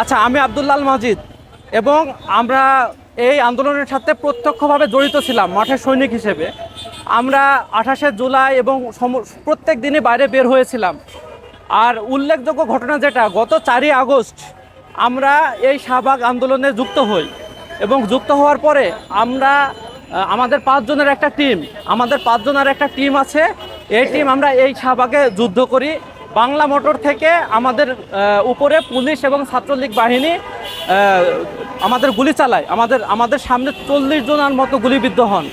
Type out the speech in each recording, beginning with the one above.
আচ্ছা আমি আবদুল্লাল মাজিদ এবং আমরা এই আন্দোলনের সাথে প্রত্যক্ষভাবে জড়িত ছিলাম মাঠের সৈনিক হিসেবে। আমরা আঠাশে জুলাই এবং প্রত্যেক দিনই বাইরে বের হয়েছিলাম। আর উল্লেখযোগ্য ঘটনা যেটা, গত চারই আগস্ট আমরা এই শাহবাগ আন্দোলনে যুক্ত হই এবং যুক্ত হওয়ার পরে আমরা আমাদের পাঁচজনের একটা টিম, আমাদের পাঁচজনের একটা টিম আছে। এই টিম আমরা এই শাহবাগে যুদ্ধ করি বাংলা মোটর থেকে আমাদের উপরে পুলিশ এবং ছাত্রলীগ বাহিনী আমাদের গুলি চালায়। আমাদের আমাদের সামনে চল্লিশ জনের মতো গুলিবিদ্ধ হন।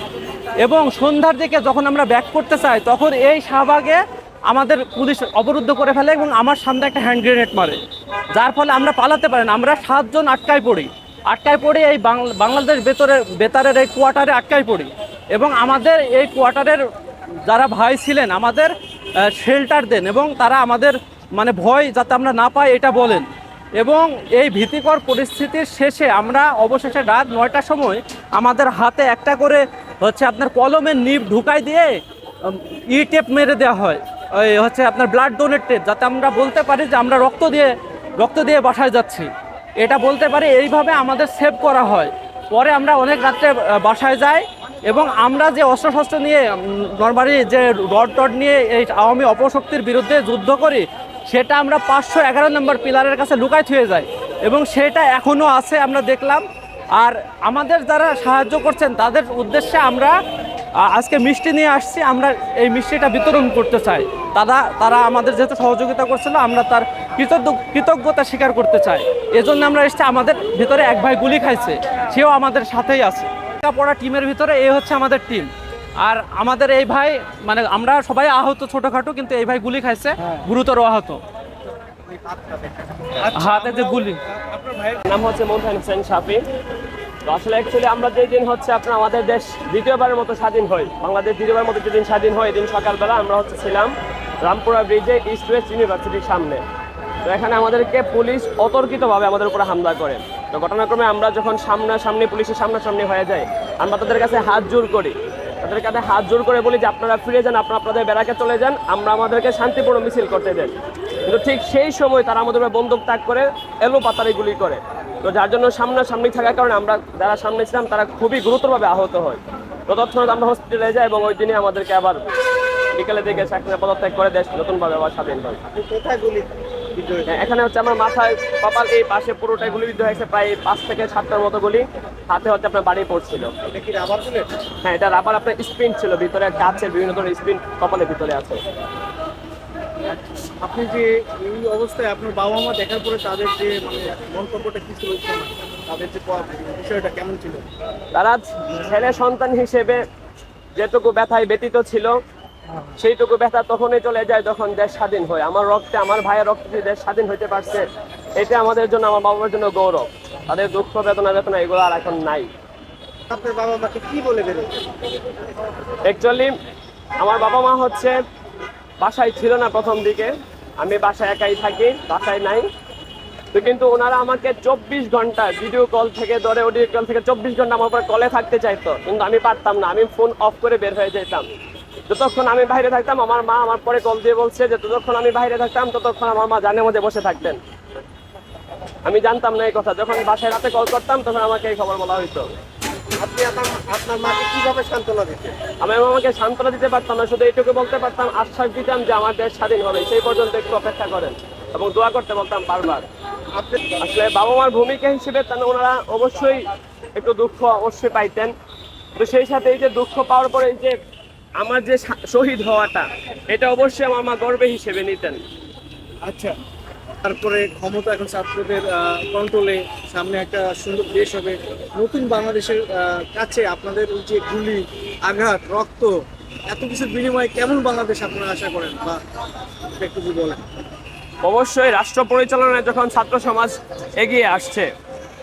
এবং সন্ধ্যার দিকে যখন আমরা ব্যাক করতে চাই, তখন এই শাহবাগে আমাদের পুলিশ অবরুদ্ধ করে ফেলে এবং আমার সামনে একটা হ্যান্ড গ্রেনেড মারে। যার ফলে আমরা পালাতে পারেন আমরা সাতজন আটকায় পড়ি। আটকায় পড়ে এই বাংলা- বাংলাদেশ ভেতরে বেতারের এই কোয়ার্টারে আটকায় পড়ি। এবং আমাদের এই কোয়ার্টারের যারা ভাই ছিলেন, আমাদের শেল্টার দেন এবং তারা আমাদের মানে ভয় যাতে আমরা না পাই এটা বলেন। এবং এই ভীতিকর পরিস্থিতির শেষে আমরা অবশেষে রাত নয়টার সময় আমাদের হাতে একটা করে হচ্ছে আপনার কলমের নিপ ঢুকাই দিয়ে ই টেপ মেরে দেওয়া হয়। ওই হচ্ছে আপনার ব্লাড ডোনেট টেপ যাতে আমরা বলতে পারি যে আমরা রক্ত দিয়ে রক্ত দিয়ে বাসায় যাচ্ছি। এটা বলতে পারি, এইভাবে আমাদের সেভ করা হয়। পরে আমরা অনেক রাত্রে বাসায় যাই এবং আমরা যে অস্ত্রশস্ত্র নিয়ে নর্মালি যে রড টড নিয়ে এই আওয়ামী অপশক্তির বিরুদ্ধে যুদ্ধ করি, সেটা আমরা পাঁচশো এগারো নম্বর পিলারের কাছে লুকায় থুয়ে যাই। এবং সেটা এখনও আছে, আমরা দেখলাম। আর আমাদের যারা সাহায্য করছেন, তাদের উদ্দেশ্যে আমরা আজকে মিষ্টি নিয়ে আসছি। আমরা এই মিষ্টিটা বিতরণ করতে চাই। তারা তারা আমাদের যেহেতু সহযোগিতা করছিল, আমরা তার কৃতজ্ঞ, কৃতজ্ঞতা স্বীকার করতে চাই। এজন্য আমরা এসেছি, আমাদের ভিতরে এক ভাই গুলি খাইছে, সেও আমাদের সাথেই আছে। পড়া টিমের ভিতরে এই হচ্ছে আমাদের টিম। আর আমাদের এই ভাই মানে আমরা সবাই আহত ছোটখাটো কিন্তু এই ভাই গুলি খাইছে গুরুতর আহত। হাতে যে গুলি। নাম হচ্ছে মোহন হোসেন সাফি তো আসলে অ্যাকচুয়ালি আমরা যেই দিন হচ্ছে আপনার আমাদের দেশ দ্বিতীয়বারের মতো স্বাধীন হয় বাংলাদেশ দ্বিতীয়বার মতো যেদিন স্বাধীন হয় এদিন সকালবেলা আমরা হচ্ছে ছিলাম রামপুরা ব্রিজে ইস্ট ওয়েস্ট ইউনিভার্সিটির সামনে। তো এখানে আমাদেরকে পুলিশ অতর্কিতভাবে আমাদের উপরে হামলা করে। তো ঘটনাক্রমে আমরা যখন সামনাসামনি পুলিশের সামনাসামনি হয়ে যায় আমরা তাদের কাছে হাত জোর করি। তাদের কাছে হাত জোর করে বলি যে আপনারা ফিরে যান আপনারা আপনাদের বেড়াকে চলে যান আমরা আমাদেরকে শান্তিপূর্ণ মিছিল করতে দেন। কিন্তু ঠিক সেই সময় তারা আমাদের বন্দুক তাক করে এলো পাতারি গুলি করে। তো যার জন্য সামনাসামনি থাকার কারণে আমরা যারা সামনে ছিলাম তারা খুবই গুরুতরভাবে আহত হয়। তো তৎক্ষণাৎ আমরা হসপিটালে যাই এবং ওই দিনে আমাদেরকে আবার বিকেলে দিকে চাকরি পদত্যাগ করে দেশ নতুনভাবে আবার স্বাধীন হ্যাঁ, এখানে হচ্ছে আমার মাথায় কপাল এই পাশে পুরোটাই গুলিবিদ্ধ হয়েছে প্রায় পাঁচ থেকে সাতটার মতো গুলি। হাতে হচ্ছে আপনার বাড়ি পড়ছিল। হ্যাঁ এটা রাবার আপনার স্পিন ছিল ভিতরে কাছের বিভিন্ন ধরনের স্পিন কপালের ভিতরে আছে। আপনি যে এই অবস্থায় আপনার বাবা মা দেখার পরে তাদের যে মানে মন্তব্যটা কি ছিল তাদের যে বিষয়টা কেমন ছিল? তারা ছেলে সন্তান হিসেবে যেটুকু ব্যথায় ব্যতীত ছিল সেইটুকু ব্যথা তখনই চলে যায় যখন দেশ স্বাধীন হয়। আমার রক্তে আমার ভাইয়ের রক্তে যে দেশ স্বাধীন হতে পারছে এটা আমাদের জন্য আমার বাবা মার জন্য গৌরব। তাদের দুঃখ বেদনা বেদনা এগুলো আর এখন নাই। আপনার বাবা মাকে কি বলে বেরোচ্ছে অ্যাকচুয়ালি আমার বাবা মা হচ্ছে বাসায় ছিল না প্রথম দিকে। আমি বাসায় একাই থাকি বাসায় নাই। তো কিন্তু ওনারা আমাকে চব্বিশ ঘণ্টা ভিডিও কল থেকে ধরে অডিও কল থেকে চব্বিশ ঘণ্টা আমার উপর কলে থাকতে চাইতো। কিন্তু আমি পারতাম না আমি ফোন অফ করে বের হয়ে যেতাম। যতক্ষণ আমি বাইরে থাকতাম আমার মা আমার পরে কল দিয়ে বলছে যে যতক্ষণ আমি বাইরে থাকতাম ততক্ষণ আমার মা জানের মধ্যে বসে থাকতেন। আমি জানতাম না এই কথা। যখন বাসায় রাতে কল করতাম তখন আমাকে এই খবর বলা হইতো। আপনি আপনার আপনার মাকে কীভাবে সান্ত্বনা দিতেন? আমি আমার মামাকে সান্ত্বনা দিতে পারতাম না শুধু এইটুকু বলতে পারতাম আশ্বাস দিতাম যে আমার দেশ স্বাধীন হবে। সেই পর্যন্ত একটু অপেক্ষা করেন এবং দোয়া করতে বলতাম বারবার। আসলে বাবা মার ভূমিকা হিসেবে তাহলে ওনারা অবশ্যই একটু দুঃখ অবশ্যই পাইতেন। তো সেই সাথে এই যে দুঃখ পাওয়ার পরে এই যে আমার যে শহীদ হওয়াটা এটা অবশ্যই আমার মা গর্বে হিসেবে নিতেন। আচ্ছা তারপরে ক্ষমতা এখন ছাত্রদের কন্ট্রোলে সামনে একটা সুন্দর দেশ হবে। নতুন বাংলাদেশের কাছে আপনাদের ওই যে গুলি আঘাত রক্ত এত কিছুর বিনিময়ে কেমন বাংলাদেশ আপনারা আশা করেন? বা একটু বলেন। অবশ্যই রাষ্ট্র পরিচালনায় যখন ছাত্র সমাজ এগিয়ে আসছে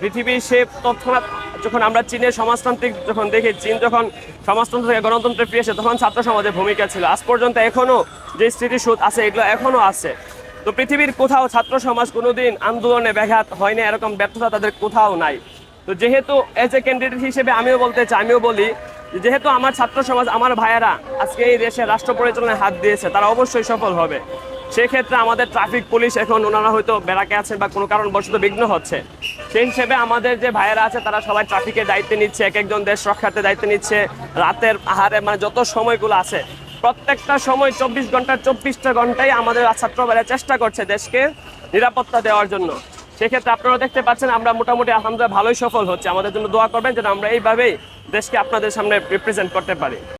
পৃথিবীর সে তৎক্ষণাৎ যখন আমরা চীনের সমাজতান্ত্রিক যখন দেখি, চীন যখন সমাজতন্ত্র থেকে গণতন্ত্রে ফিরে এসে, তখন ছাত্র সমাজের ভূমিকা ছিল। আজ পর্যন্ত এখনও যে স্মৃতিসূদ আছে, এগুলো এখনও আছে। তো পৃথিবীর কোথাও ছাত্র সমাজ কোনোদিন আন্দোলনে ব্যাঘাত হয়নি, এরকম ব্যর্থতা তাদের কোথাও নাই। তো যেহেতু এজ এ ক্যান্ডিডেট হিসেবে আমিও বলতে চাই, আমিও বলি যেহেতু আমার ছাত্র সমাজ, আমার ভাইয়েরা আজকে এই দেশে রাষ্ট্র পরিচালনায় হাত দিয়েছে, তারা অবশ্যই সফল হবে। সেক্ষেত্রে আমাদের ট্রাফিক পুলিশ এখন ওনারা হয়তো বেড়াকে আছেন বা কোনো কারণবশত বিঘ্ন হচ্ছে। সেই হিসেবে আমাদের যে ভাইয়েরা আছে, তারা সবাই ট্রাফিকের দায়িত্ব নিচ্ছে, এক একজন দেশ রক্ষার্থে দায়িত্ব নিচ্ছে। রাতের আহারে মানে যত সময়গুলো আছে, প্রত্যেকটা সময় চব্বিশ ঘণ্টা, চব্বিশটা ঘন্টায় আমাদের ছাত্র চেষ্টা করছে দেশকে নিরাপত্তা দেওয়ার জন্য। সেক্ষেত্রে আপনারা দেখতে পাচ্ছেন, আমরা মোটামুটি আলহামদুলিল্লাহ ভালোই সফল হচ্ছে। আমাদের জন্য দোয়া করবেন যেন আমরা এইভাবেই দেশকে আপনাদের সামনে রিপ্রেজেন্ট করতে পারি।